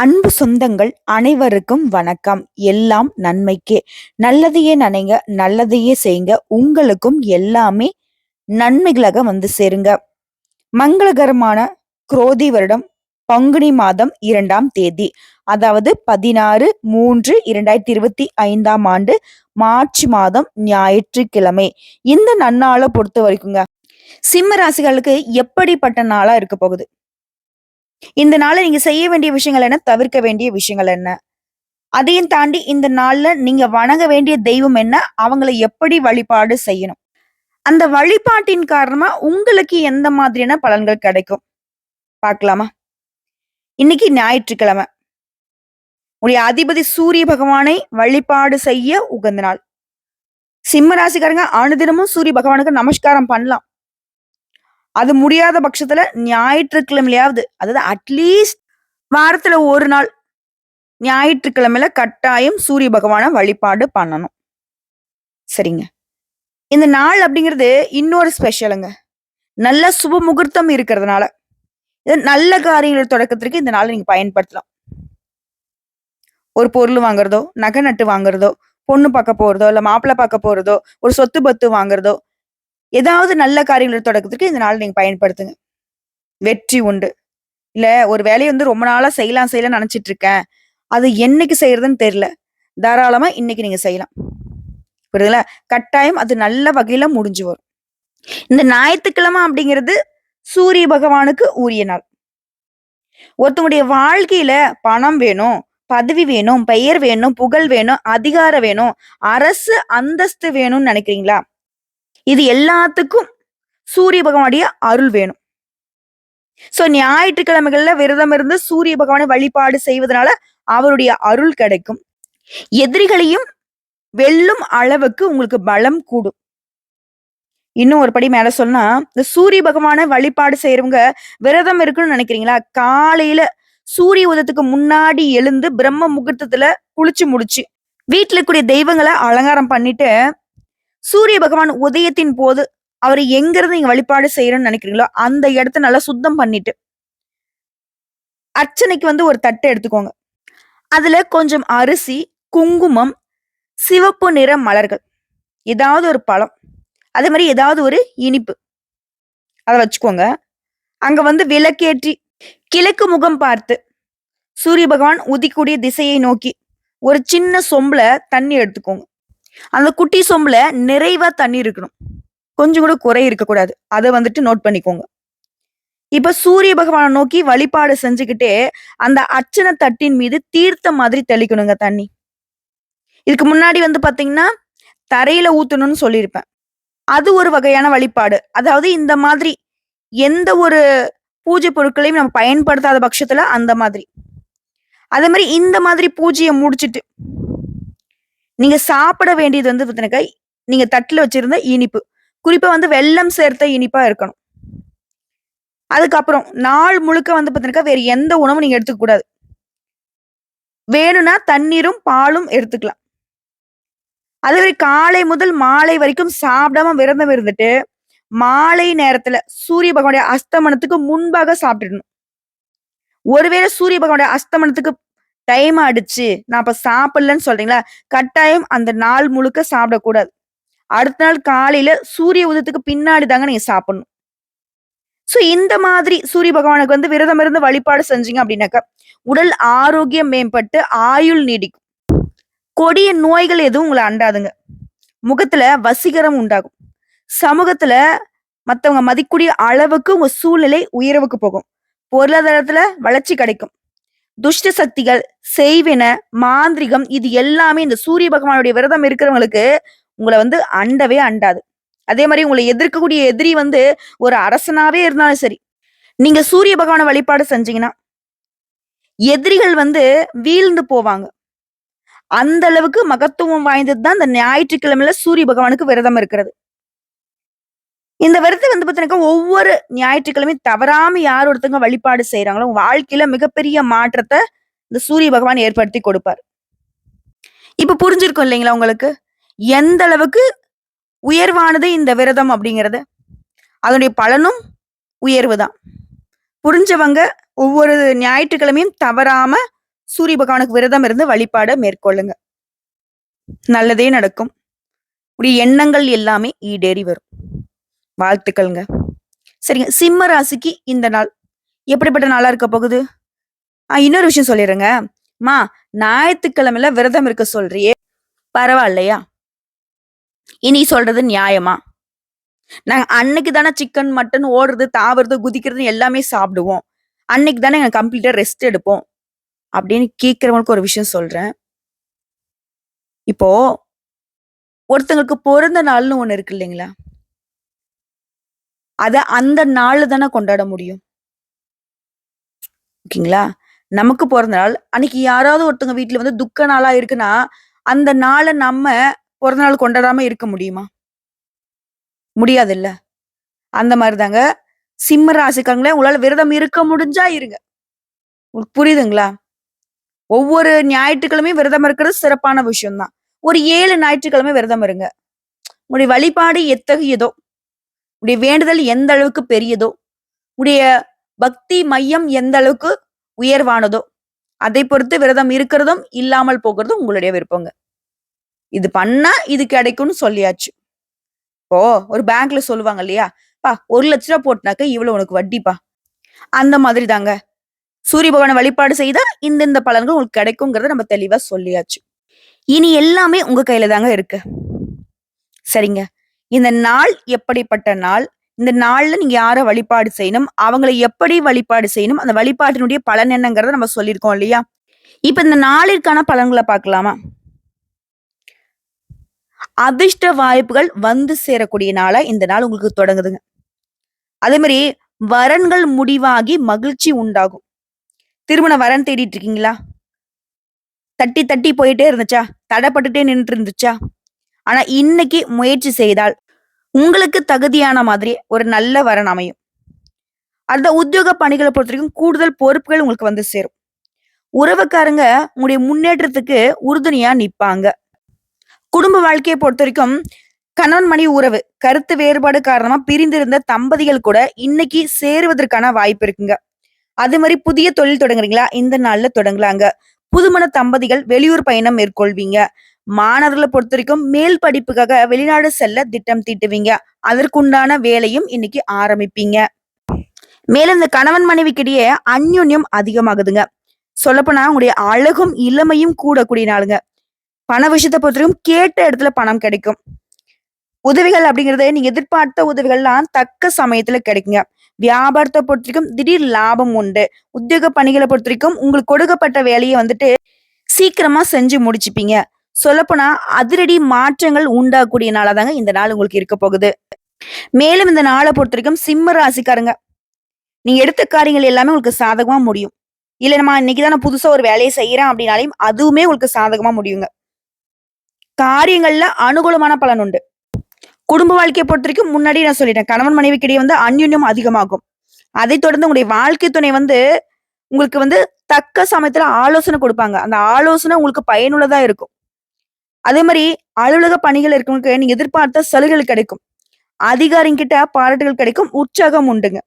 அன்பு சொந்தங்கள் அனைவருக்கும் வணக்கம். எல்லாம் நன்மைக்கே. நல்லதையே நினைங்க நல்லதையே செய்யுங்க உங்களுக்கும் எல்லாமே நன்மைகளாக வந்து சேருங்க. மங்களகரமான குரோதி வருடம் பங்குனி மாதம் இரண்டாம் தேதி. அதாவது பதினாறு மூன்று இரண்டாயிரத்தி இருபத்தி ஐந்தாம் ஆண்டு மார்ச் மாதம் ஞாயிற்றுக்கிழமை. இந்த நன்னாளை பொறுத்த வரைக்குங்க. சிம்ம ராசிகளுக்கு எப்படிப்பட்ட நாளா இருக்க போகுது? இந்த நாள்ல நீங்க செய்ய வேண்டிய விஷயங்கள் என்ன? தவிர்க்க வேண்டிய விஷயங்கள் என்ன? அதையும் தாண்டி இந்த நாள்ல நீங்க வணங்க வேண்டிய தெய்வம் என்ன? அவங்கள எப்படி வழிபாடு செய்யணும்? அந்த வழிபாட்டின் காரணமா உங்களுக்கு எந்த மாதிரியான பலன்கள் கிடைக்கும்? பார்க்கலாமா? இன்னைக்கு ஞாயிற்றுக்கிழமை. உடைய அதிபதி சூரிய பகவானை வழிபாடு செய்ய உகந்த நாள். சிம்ம ராசிக்காரங்க அனுதினமும் சூரிய பகவானுக்கு நமஸ்காரம் பண்ணலாம். அது முடியாத பட்சத்துல ஞாயிற்றுக்கிழமையாவது அதாவது அட்லீஸ்ட் வாரத்துல ஒரு நாள் ஞாயிற்றுக்கிழமையில கட்டாயம் சூரிய பகவான வழிபாடு பண்ணணும். சரிங்க. இந்த நாள் அப்படிங்கிறது இன்னொரு ஸ்பெஷலுங்க நல்ல சுப முகூர்த்தம் இருக்கிறதுனால. இது நல்ல காரியங்கள் தொடக்கத்திற்கு இந்த நாளை நீங்க பயன்படுத்தலாம். ஒரு பொருள் வாங்குறதோ நகை நட்டு வாங்குறதோ பொண்ணு பார்க்க போறதோ இல்ல மாப்பிள்ளை பார்க்க போறதோ ஒரு சொத்து பத்து வாங்குறதோ ஏதாவது நல்ல காரியங்கள் தொடக்கத்துக்கு இந்த நாள் நீங்க பயன்படுத்துங்க. வெற்றி உண்டு. இல்ல ஒரு வேலையை வந்து ரொம்ப நாளா செய்யலாம் செய்யலாம் நினைச்சிட்டு இருக்கேன். அது என்னைக்கு செய்யறதுன்னு தெரியல. தாராளமா இன்னைக்கு நீங்க செய்யலாம். புரியுதுங்களா? கட்டாயம் அது நல்ல வகையில முடிஞ்சு வரும். இந்த ஞாயிற்றுக்கிழமை அப்படிங்கிறது சூரிய பகவானுக்கு உரிய நாள். ஒருத்தவங்களுடைய வாழ்க்கையில பணம் வேணும் பதவி வேணும் பெயர் வேணும் புகழ் வேணும் அதிகாரம் வேணும் அரசு அந்தஸ்து வேணும்னு நினைக்கிறீங்களா? இது எல்லாத்துக்கும் சூரிய பகவானுடைய அருள் வேணும். சோ ஞாயிற்றுக்கிழமைகள்ல விரதம் இருந்து சூரிய பகவானை வழிபாடு செய்வதனால அவருடைய அருள் கிடைக்கும். எதிரிகளையும் வெல்லும் அளவுக்கு உங்களுக்கு பலம் கூடும். இன்னும் ஒரு படி மேல சொன்னா இந்த சூரிய பகவானை வழிபாடு செய்யறவங்க விரதம் இருக்குன்னு நினைக்கிறீங்களா? காலையில சூரிய உதயத்துக்கு முன்னாடி எழுந்து பிரம்ம முகூர்த்தத்துல குளிச்சு முடிச்சு வீட்டுல கூடிய தெய்வங்களை அலங்காரம் பண்ணிட்டு சூரிய பகவான் உதயத்தின் போது அவர் எங்கிருந்து நீங்க வழிபாடு செய்யணும்னு நினைக்கிறீங்களோ அந்த இடத்த நல்லா சுத்தம் பண்ணிட்டு அர்ச்சனைக்கு வந்து ஒரு தட்டை எடுத்துக்கோங்க. அதுல கொஞ்சம் அரிசி குங்குமம் சிவப்பு நிற மலர்கள் ஏதாவது ஒரு பழம் அதே மாதிரி ஏதாவது ஒரு இனிப்பு அதை வச்சுக்கோங்க. அங்க வந்து விளக்கேற்றி கிழக்கு முகம் பார்த்து சூரிய பகவான் உதிக்கூடிய திசையை நோக்கி ஒரு சின்ன சொம்புல தண்ணி எடுத்துக்கோங்க. அந்த குட்டி சொம்புல நிறைவா தண்ணி இருக்கணும். கொஞ்சம் கூட குறை இருக்கக்கூடாது. அதை வந்துட்டு நோட் பண்ணிக்கோங்க. இப்ப சூரிய பகவானை நோக்கி வழிபாடு செஞ்சுக்கிட்டே அந்த அர்ச்சனை தட்டின் மீது தீர்த்த மாதிரி தெளிக்கணுங்க தண்ணி. இதுக்கு முன்னாடி வந்து பாத்தீங்கன்னா தரையில ஊத்தணும்னு சொல்லியிருப்பேன். அது ஒரு வகையான வழிபாடு. அதாவது இந்த மாதிரி எந்த ஒரு பூஜை பொருட்களையும் நம்ம பயன்படுத்தாத பட்சத்துல அந்த மாதிரி. அதே மாதிரி இந்த மாதிரி பூஜையை முடிச்சிட்டு நீங்க சாப்பிட வேண்டியது வந்து பார்த்தீங்கன்னாக்கா நீங்க தட்டுல வச்சிருந்த இனிப்பு. குறிப்பா வந்து வெள்ளம் சேர்த்த இனிப்பா இருக்கணும். அதுக்கப்புறம் நாள் முழுக்க வந்து பார்த்தீங்கன்னா வேற எந்த உணவும் நீங்க எடுத்துக்க கூடாது. வேணும்னா தண்ணீரும் பாலும் எடுத்துக்கலாம். அதுவரை காலை முதல் மாலை வரைக்கும் சாப்பிடாம விரதம் இருந்துட்டு மாலை நேரத்துல சூரிய பகவானுடைய அஸ்தமனத்துக்கு முன்பாக சாப்பிட்டுடணும். ஒருவேளை சூரிய பகவானுடைய அஸ்தமனத்துக்கு டைம் அடிச்சு நான் அப்ப சாப்பிடலன்னு சொல்றீங்களா? கட்டாயம் அந்த நாள் முழுக்க சாப்பிடக்கூடாது. அடுத்த நாள் காலையில சூரிய உதயத்துக்கு பின்னாடி தாங்க நீங்க சாப்பிடணும். சோ இந்த மாதிரி சூரிய பகவானுக்கு வந்து விரதம் இருந்து வழிபாடு செஞ்சீங்க அப்படின்னாக்கா உடல் ஆரோக்கியம் மேம்பட்டு ஆயுள் நீடிக்கும். கொடிய நோய்கள் எதுவும் உங்களை அண்டாதுங்க. முகத்துல வசீகரம் உண்டாகும். சமூகத்துல மத்தவங்க மதிக்கூடிய அளவுக்கு உங்க சூழ்நிலை உயர்வுக்கு போகும். பொருளாதாரத்துல வளர்ச்சி கிடைக்கும். துஷ்ட சக்திகள் செய்வின மாந்திரிகம் இது எல்லாமே இந்த சூரிய பகவானுடைய விரதம் இருக்கிறவங்களுக்கு உங்களை வந்து அண்டவே அண்டாது. அதே மாதிரி உங்களை எதிர்க்கக்கூடிய எதிரி வந்து ஒரு அரசனாவே இருந்தாலும் சரி நீங்க சூரிய பகவானை வழிபாடு செஞ்சீங்கன்னா எதிரிகள் வந்து வீழ்ந்து போவாங்க. அந்த அளவுக்கு மகத்துவம் வாய்ந்தது தான் இந்த ஞாயிற்றுக்கிழமையில சூரிய பகவானுக்கு விரதம் இருக்கிறது. இந்த விரதம் வந்து பார்த்தீங்கன்னா ஒவ்வொரு ஞாயிற்றுக்கிழமையும் தவறாம யார் ஒருத்தங்க வழிபாடு செய்யறாங்களோ வாழ்க்கையில மிகப்பெரிய மாற்றத்தை இந்த சூரிய பகவான் ஏற்படுத்தி கொடுப்பார். இப்ப புரிஞ்சிருக்கும் இல்லைங்களா உங்களுக்கு? எந்த அளவுக்கு உயர்வானது இந்த விரதம் அப்படிங்கிறது? அதனுடைய பலனும் உயர்வு தான். புரிஞ்சவங்க ஒவ்வொரு ஞாயிற்றுக்கிழமையும் தவறாம சூரிய பகவானுக்கு விரதம் இருந்து வழிபாட மேற்கொள்ளுங்க. நல்லதே நடக்கும். உடைய எண்ணங்கள் எல்லாமே ஈடேறி வரும். வாழ்த்துக்கள்ங்க. சரிங்க. சிம்ம ராசிக்கு இந்த நாள் எப்படிப்பட்ட நாளா இருக்க போகுது? ஆஹ் இன்னொரு விஷயம் சொல்லிடுறேங்க. மா ஞாயிற்றுக்கிழமையில விரதம் இருக்க சொல்றியே. பரவாயில்லையா? இனி சொல்றது நியாயமா? நாங்க அன்னைக்கு தானே சிக்கன் மட்டன் ஓடுறது தாவறது குதிக்கிறது எல்லாமே சாப்பிடுவோம். அன்னைக்கு தானே எங்க கம்ப்ளீட்டா ரெஸ்ட் எடுப்போம். அப்படின்னு கேட்கிறவங்களுக்கு ஒரு விஷயம் சொல்றேன். இப்போ ஒருத்தங்களுக்கு பிறந்த நாள்னு ஒண்ணு இருக்கு இல்லைங்களா? அதை அந்த நாள் தானே கொண்டாட முடியும். ஓகேங்களா? நமக்கு பிறந்த நாள் அன்னைக்கு யாராவது ஒருத்தவங்க வீட்டுல வந்து துக்க நாளா இருக்குன்னா அந்த நாளை நம்ம பிறந்த நாள் கொண்டாடாம இருக்க முடியுமா? முடியாது இல்ல அந்த மாதிரிதாங்க. சிம்ம ராசிக்காரங்களே உங்களால விரதம் இருக்க முடிஞ்சா இருங்க. உங்களுக்கு புரியுதுங்களா? ஒவ்வொரு ஞாயிற்றுக்கிழமையும் விரதம் இருக்கிறது சிறப்பான விஷயம்தான். ஒரு ஏழு ஞாயிற்றுக்கிழமை விரதம் இருங்க. உங்களுடைய வழிபாடு எத்தகையதோ உடைய வேண்டுதல் எந்த அளவுக்கு பெரியதோ உடைய பக்தி மையம் எந்த அளவுக்கு உயர்வானதோ அதை பொறுத்து விரதம் இருக்கிறதும் இல்லாமல் போகிறதும் உங்களுடைய விருப்பங்க. இது பண்ணா இது கிடைக்கும்னு சொல்லியாச்சு. இப்போ ஒரு பேங்க்ல சொல்லுவாங்க இல்லையா பா ஒரு லட்ச ரூபா போட்டினாக்க இவ்வளவு உனக்கு வட்டிப்பா. அந்த மாதிரி தாங்க சூரிய பகவானை வழிபாடு செய்தா இந்த இந்த பலன்கள் உங்களுக்கு கிடைக்குங்கிறத நம்ம தெளிவா சொல்லியாச்சு. இனி எல்லாமே உங்க கையில தாங்க இருக்கு. சரிங்க. இந்த நாள் எப்படிப்பட்ட நாள்? இந்த நாள்ல நீங்க யார வழிபாடு செய்யணும்? அவங்களை எப்படி வழிபாடு செய்யணும்? அந்த வழிபாட்டினுடைய பலன் என்னங்கிறத நம்ம சொல்லியிருக்கோம் இல்லையா? இப்ப இந்த நாளிற்கான பலன்களை பார்க்கலாமா? அதிர்ஷ்ட வாய்ப்புகள் வந்து சேரக்கூடிய நாளா இந்த நாள் உங்களுக்கு தொடங்குதுங்க. அதே மாதிரி வரன்கள் முடிவாகி மகிழ்ச்சி உண்டாகும். திருமண வரன் தேடிட்டு இருக்கீங்களா? தட்டி தட்டி போயிட்டே இருந்துச்சா? தடைப்பட்டுட்டே நின்றுட்டு இருந்துச்சா? ஆனா இன்னைக்கு முயற்சி செய்தால் உங்களுக்கு தகுதியான மாதிரி ஒரு நல்ல வரன் அமையும். அந்த உத்தியோக பணிகளை பொறுத்த வரைக்கும் கூடுதல் பொறுப்புகள் உங்களுக்கு வந்து சேரும். உறவுக்காரங்க உங்களுடைய முன்னேற்றத்துக்கு உறுதுணையா நிப்பாங்க. குடும்ப வாழ்க்கையை பொறுத்த வரைக்கும் கணவன் மணி உறவு கருத்து வேறுபாடு காரணமா பிரிந்திருந்த தம்பதிகள் கூட இன்னைக்கு சேருவதற்கான வாய்ப்பு இருக்குங்க. அது மாதிரி புதிய தொழில் தொடங்குறீங்களா? இந்த நாள்ல தொடங்கலாங்க. புதுமண தம்பதிகள் வெளியூர் பயணம் மேற்கொள்வீங்க. மாணவர்களை பொறுத்த வரைக்கும் மேல் படிப்புக்காக வெளிநாடு செல்ல திட்டம் தீட்டுவீங்க. அதற்குண்டான வேலையும் இன்னைக்கு ஆரம்பிப்பீங்க. மேலும் இந்த கணவன் மனைவிக்கிடையே அந்யுன்யம் அதிகமாகுதுங்க. சொல்லப்போனா உங்களுடைய அழகும் இளமையும் கூடக்கூடிய நாளுங்க. பண விஷயத்தை பொறுத்த வரைக்கும் கேட்ட இடத்துல பணம் கிடைக்கும். உதவிகள் அப்படிங்கறது நீங்க எதிர்பார்த்த உதவிகள்லாம் தக்க சமயத்துல கிடைக்குங்க. வியாபாரத்தை பொறுத்த வரைக்கும் திடீர் லாபம் உண்டு. உத்தியோக பணிகளை பொறுத்த வரைக்கும் உங்களுக்கு கொடுக்கப்பட்ட வேலையை வந்துட்டு சீக்கிரமா செஞ்சு முடிச்சுப்பீங்க. சொல்லப்போனா அதிரடி மாற்றங்கள் உண்டாகக்கூடிய நாளா தாங்க இந்த நாள் உங்களுக்கு இருக்க போகுது. மேலும் இந்த நாளை பொறுத்த வரைக்கும் சிம்ம ராசிக்காரங்க. நீங்க எடுத்த காரியங்கள் எல்லாமே உங்களுக்கு சாதகமா முடியும். இல்ல நம்ம இன்னைக்குதான் நான் புதுசா ஒரு வேலையை செய்யறேன் அப்படின்னாலையும் அதுவுமே உங்களுக்கு சாதகமா முடியுங்க. காரியங்கள்ல அனுகூலமான பலன் உண்டு. குடும்ப வாழ்க்கையை பொறுத்த வரைக்கும் முன்னாடி நான் சொல்லிட்டேன் கணவன் மனைவிக்கிடையே வந்து அந்யுன்யம் அதிகமாகும். அதை தொடர்ந்து உங்களுடைய வாழ்க்கை துணை வந்து உங்களுக்கு வந்து தக்க சமயத்துல ஆலோசனை கொடுப்பாங்க. அந்த ஆலோசனை உங்களுக்கு பயனுள்ளதா இருக்கும். அதே மாதிரி அலுவலக பணிகள் இருக்கவங்களுக்கு நீங்க எதிர்பார்த்த சலுகைகள் கிடைக்கும். அதிகாரிங்கிட்ட பாராட்டுகள் கிடைக்கும் உற்சாகம் உண்டுங்க.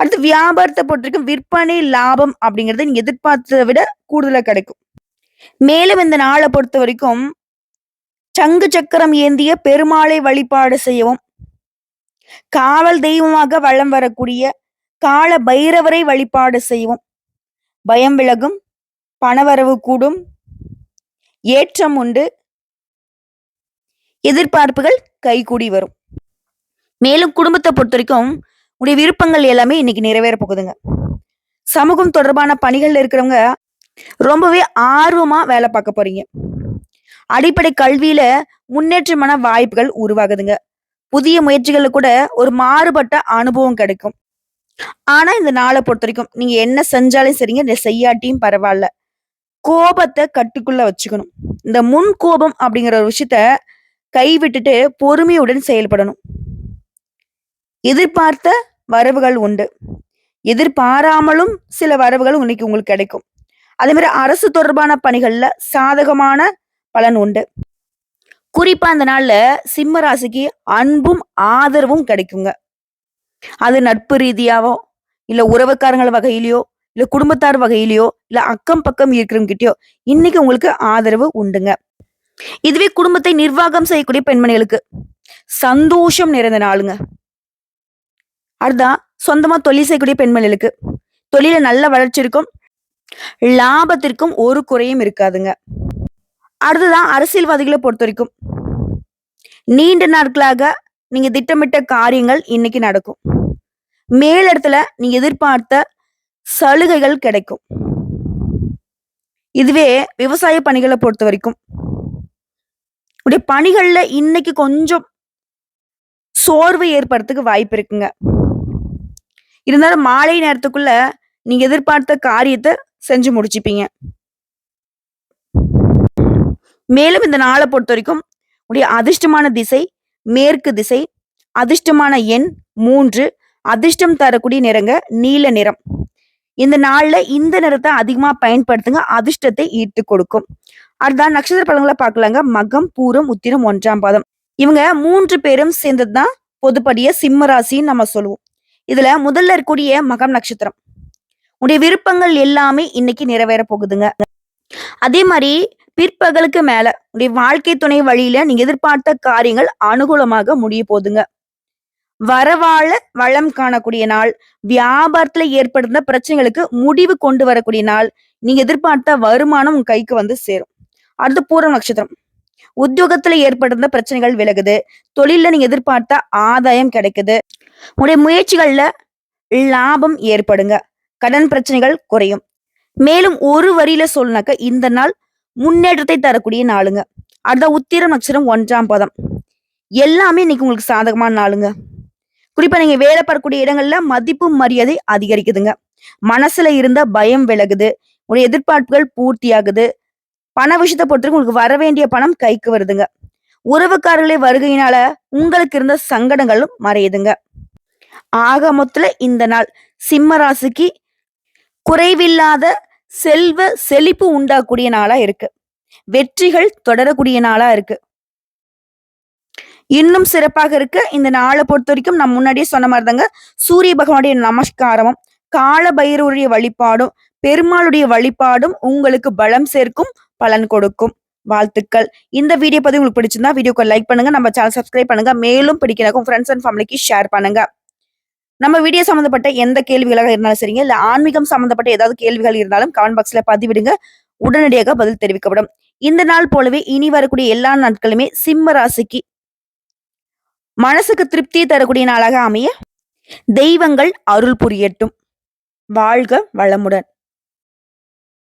அடுத்து வியாபாரத்தை பொறுத்த வரைக்கும் விற்பனை லாபம் அப்படிங்கறது நீங்க எதிர்பார்த்ததை விட கூடுதலா கிடைக்கும். மேலும் இந்த நாளை பொறுத்த வரைக்கும் சங்கு சக்கரம் ஏந்திய பெருமாளை வழிபாடு செய்யவும் காவல் தெய்வமாக வலம் வரக்கூடிய கால பைரவரை வழிபாடு செய்யவும் பயம் விலகும் பணவரவு கூடும் ஏற்றம் உண்டு. எதிர்பார்ப்புகள் கைகூடி வரும். மேலும் குடும்பத்தை பொறுத்த வரைக்கும் உடைய விருப்பங்கள் எல்லாமே இன்னைக்கு நிறைவேற போகுதுங்க. சமூகம் தொடர்பான பணிகள்ல இருக்கிறவங்க ரொம்பவே ஆர்வமா வேலை பார்க்க போறீங்க. அடிப்படை கல்வியில முன்னேற்றமான வாய்ப்புகள் உருவாகுதுங்க. புதிய முயற்சிகள்ல கூட ஒரு மாறுபட்ட அனுபவம் கிடைக்கும். ஆனா இந்த நாளை பொறுத்த வரைக்கும் நீங்க என்ன செஞ்சாலும் சரிங்க இந்த செய்யாட்டியும் பரவாயில்ல. கோபத்தை கட்டுக்குள்ள வச்சுக்கணும். இந்த முன் கோபம் அப்படிங்கிற ஒரு விஷயத்த கைவிட்டுட்டு பொறுமையுடன் செயல்படணும். எதிர்பார்த்த வரவுகள் உண்டு. எதிர்பாராமலும் சில வரவுகள் இன்னைக்கு உங்களுக்கு கிடைக்கும். அதே மாதிரி அரசு தொடர்பான பணிகள்ல சாதகமான பலன் உண்டு. குறிப்பா அந்த நாள்ல சிம்ம ராசிக்கு அன்பும் ஆதரவும் கிடைக்குங்க. அது நட்பு ரீதியாவோ இல்ல உறவுக்காரங்கள் வகையிலயோ இல்ல குடும்பத்தார் வகையிலயோ இல்ல அக்கம் பக்கம் இருக்கிறவங்கிட்டயோ இன்னைக்கு உங்களுக்கு ஆதரவு உண்டுங்க. இதுவே குடும்பத்தை நிர்வாகம் செய்யக்கூடிய பெண்மணிகளுக்கு சந்தோஷம் நிறைந்த நாளுங்க. அதுதான் சொந்தமா தொழில் செய்யக்கூடிய பெண்மணிகளுக்கு தொழில நல்ல வளர்ச்சி இருக்கும் லாபத்திற்கும் ஒரு குறையும் இருக்காதுங்க. அடுத்ததான் அரசியல்வாதிகளை பொறுத்த வரைக்கும் நீண்ட நாட்களாக நீங்க திட்டமிட்ட காரியங்கள் இன்னைக்கு நடக்கும். மேலிடத்துல நீங்க எதிர்பார்த்த சலுகைகள் கிடைக்கும். இதுவே விவசாய பணிகளை பொறுத்த வரைக்கும். உடைய பணிகள்ல இன்னைக்கு கொஞ்சம் சோர்வு ஏற்படுறதுக்கு வாய்ப்பு இருக்குங்க. இருந்தாலும் மாலை நேரத்துக்குள்ள நீங்க எதிர்பார்த்த காரியத்தை செஞ்சு முடிச்சுப்பீங்க. மேலும் இந்த நாளை பொறுத்த வரைக்கும் உடைய அதிர்ஷ்டமான திசை மேற்கு திசை அதிர்ஷ்டமான எண் மூன்று அதிர்ஷ்டம் தரக்கூடிய நிறங்க நீல நிறம். இந்த நாள்ல இந்த நிறத்தை அதிகமா பயன்படுத்துங்க அதிர்ஷ்டத்தை ஈர்த்து கொடுக்கும். அடுத்த நட்சத்திர பலன்களை பார்க்கலாங்க. மகம் பூரம் உத்திரம் ஒன்றாம் பாதம். இவங்க மூன்று பேரும் சேர்ந்தது தான் பொதுப்படிய சிம்ம ராசின்னு நம்ம சொல்லுவோம். இதுல முதல்ல இருக்கக்கூடிய மகம் நட்சத்திரம். உடைய விருப்பங்கள் எல்லாமே இன்னைக்கு நிறைவேற போகுதுங்க. அதே மாதிரி பிற்பகலுக்கு மேல உடைய வாழ்க்கை துணை வழியில நீங்க எதிர்பார்த்த காரியங்கள் அனுகூலமாக முடிய போகுதுங்க. வரவாழ வளம் காணக்கூடிய நாள் வியாபாரத்துல ஏற்படுத்த பிரச்சனைகளுக்கு முடிவு கொண்டு வரக்கூடிய நாள் நீங்க எதிர்பார்த்த வருமானம் உங்க கைக்கு வந்து சேரும். அடுத்து பூரம் நட்சத்திரம். உத்தியோகத்துல ஏற்படுத்த பிரச்சனைகள் விலகுது. தொழில நீங்க எதிர்பார்த்த ஆதாயம் கிடைக்குது. உங்களுடைய முயற்சிகள்ல லாபம் ஏற்படுங்க. கடன் பிரச்சனைகள் குறையும். மேலும் ஒரு வரியில சொல்லுனாக்க இந்த நாள் முன்னேற்றத்தை தரக்கூடிய நாளுங்க. அடுத்த உத்திரம் நட்சத்திரம் ஒன்றாம் பதம். எல்லாமே இன்னைக்கு உங்களுக்கு சாதகமான நாளுங்க. குறிப்பா நீங்க வேலை பார்க்கக்கூடிய இடங்கள்ல மதிப்பு மரியாதை அதிகரிக்குதுங்க. மனசுல இருந்த பயம் விலகுது. உங்களுடைய எதிர்பார்ப்புகள் பூர்த்தியாகுது. பண விஷயத்தை பொறுத்தவரைக்கும் உங்களுக்கு வர வேண்டிய பணம் கைக்கு வருதுங்க. உறவுக்காரர்களே வருகையினால உங்களுக்கு இருந்த சங்கடங்களும் மறையுதுங்க. ஆக மொத்தத்துல இந்த நாள் சிம்ம ராசிக்கு குறைவில்லாத செல்வ செழிப்பு உண்டாக்கூடிய நாளா இருக்கு. வெற்றிகள் தொடரக்கூடிய நாளா இருக்கு. இன்னும் சிறப்பாக இருக்க. இந்த நாளை பொறுத்த வரைக்கும் நான் முன்னாடியே சொன்ன மாதிரி தாங்க சூரிய பகவானுடைய நமஸ்காரமும் கால பைரவருடைய வழிபாடும் பெருமாளுடைய வழிபாடும் உங்களுக்கு பலம் சேர்க்கும் பலன் கொடுக்கும். வாழ்த்துக்கள். இந்த வீடியோ பதிவு உங்களுக்கு பிடிச்சிருந்தா வீடியோக்கு லைக் பண்ணுங்க. நம்ம சேனல் சப்ஸ்கிரைப் பண்ணுங்க. மேலும் பிடிக்கிறக்கும் ஃப்ரெண்ட்ஸ் அண்ட் ஃபேமிலிக்கு ஷேர் பண்ணுங்க. நம்ம வீடியோ சம்மந்தப்பட்ட எந்த கேள்விகளாக இருந்தாலும் சரிங்க. இல்ல ஆன்மீகம் சம்மந்தப்பட்ட ஏதாவது கேள்விகள் இருந்தாலும் கமெண்ட் பாக்ஸ்ல பதிவிடுங்க. உடனடியாக பதில் தெரிவிக்கப்படும். இந்த நாள் போலவே இனி வரக்கூடிய எல்லா நாட்களுமே சிம்ம ராசிக்கு மனசுக்கு திருப்தி தரக்கூடிய நாளாக அமைய தெய்வங்கள் அருள் புரியட்டும். வாழ்க வளமுடன்.